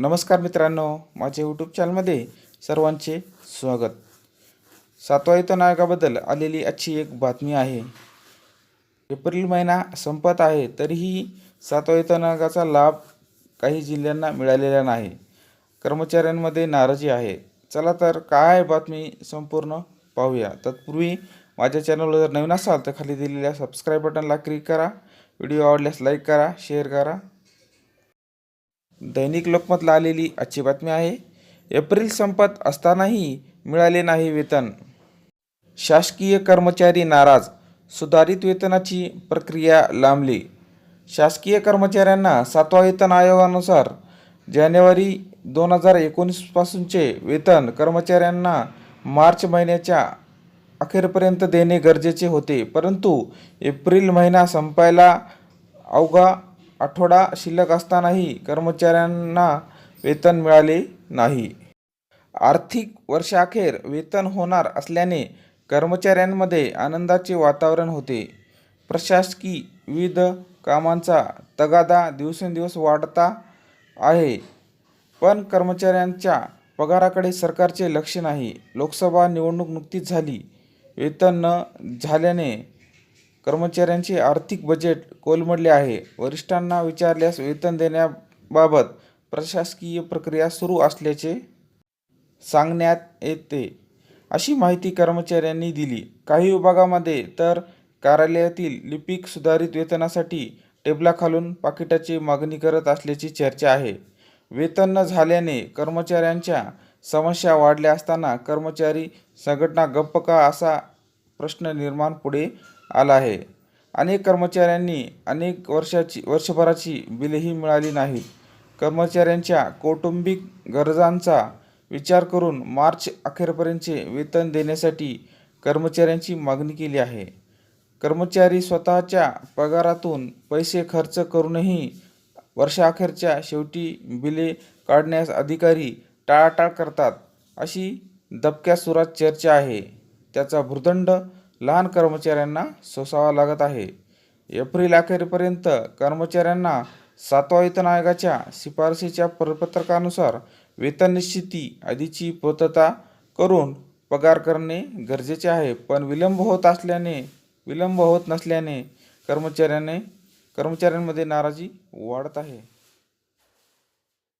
नमस्कार मित्रांनो माझ्या यूट्यूब चॅनलमध्ये सर्वांचे स्वागत. सातवा वेतन नायकाबद्दल आलेली आजची एक बातमी आहे. एप्रिल महिना संपत आहे तरीही सातवा नायकाचा लाभ काही जिल्ह्यांना मिळालेला नाही. कर्मचाऱ्यांमध्ये नाराजी आहे. चला तर काय बातमी संपूर्ण पाहूया. तत्पूर्वी माझ्या चॅनलवर जर नवीन असाल तर खाली दिलेल्या सबस्क्राईब बटनला क्लिक करा. व्हिडिओ आवडल्यास लाईक करा शेअर करा. दैनिक लोकमतला आलेली आजची बातमी आहे. एप्रिल संपत असतानाही मिळाले नाही वेतन. शासकीय कर्मचारी नाराज. सुधारित वेतनाची प्रक्रिया लांबली. शासकीय कर्मचाऱ्यांना सातवा वेतन आयोगानुसार जानेवारी दोन हजार एकोणीसपासूनचे वेतन कर्मचाऱ्यांना मार्च महिन्याच्या अखेरपर्यंत देणे गरजेचे होते. परंतु एप्रिल महिना संपायला अवघा आठवडा शिल्लक असतानाही कर्मचाऱ्यांना वेतन मिळाले नाही. आर्थिक वर्षाखेर वेतन होणार असल्याने कर्मचाऱ्यांमध्ये आनंदाचे वातावरण होते. प्रशासकी विविध कामांचा तगादा दिवसेंदिवस वाढता आहे. पण कर्मचाऱ्यांच्या पगाराकडे सरकारचे लक्ष नाही. लोकसभा निवडणूक नुकतीच झाली. वेतन न झाल्याने कर्मचाऱ्यांचे आर्थिक बजेट कोलमडले आहे. वरिष्ठांना विचारल्यास वेतन देण्याबाबत प्रशासकीय प्रक्रिया सुरू असल्याचे सांगण्यात येते. अशी माहिती कर्मचाऱ्यांनी दिली. काही विभागामध्ये तर कार्यालयातील लिपिक सुधारित वेतनासाठी टेबलाखालून पाकिटाची मागणी करत असल्याची चर्चा आहे. वेतन न झाल्याने कर्मचाऱ्यांच्या समस्या वाढल्या असताना कर्मचारी संघटना गप्प का असा प्रश्न निर्माण पुढे आला आहे. अनेक कर्मचाऱ्यांनी अनेक वर्षाची वर्षभराची बिलेही मिळाली नाहीत कर्मचाऱ्यांच्या कौटुंबिक गरजांचा विचार करून मार्च अखेरपर्यंतचे वेतन देण्यासाठी कर्मचाऱ्यांची मागणी केली आहे. कर्मचारी स्वतःच्या पगारातून पैसे खर्च करूनही वर्षाअखेरच्या शेवटी बिले काढण्यास अधिकारी टाळाटाळ करतात अशी दबक्या सुरात चर्चा आहे. त्याचा भूर्दंड लहान कर्मचाऱ्यांना सोसावा लागत आहे. एप्रिल अखेरपर्यंत कर्मचाऱ्यांना सातवा वेतन आयोगाच्या शिफारसीच्या परिपत्रकानुसार वेतन निश्चिती आधीची पूर्तता करून पगार करणे गरजेचे आहे. पण विलंब होत असल्याने विलंब होत नसल्याने कर्मचाऱ्याने कर्मचाऱ्यांमध्ये नाराजी वाढत आहे.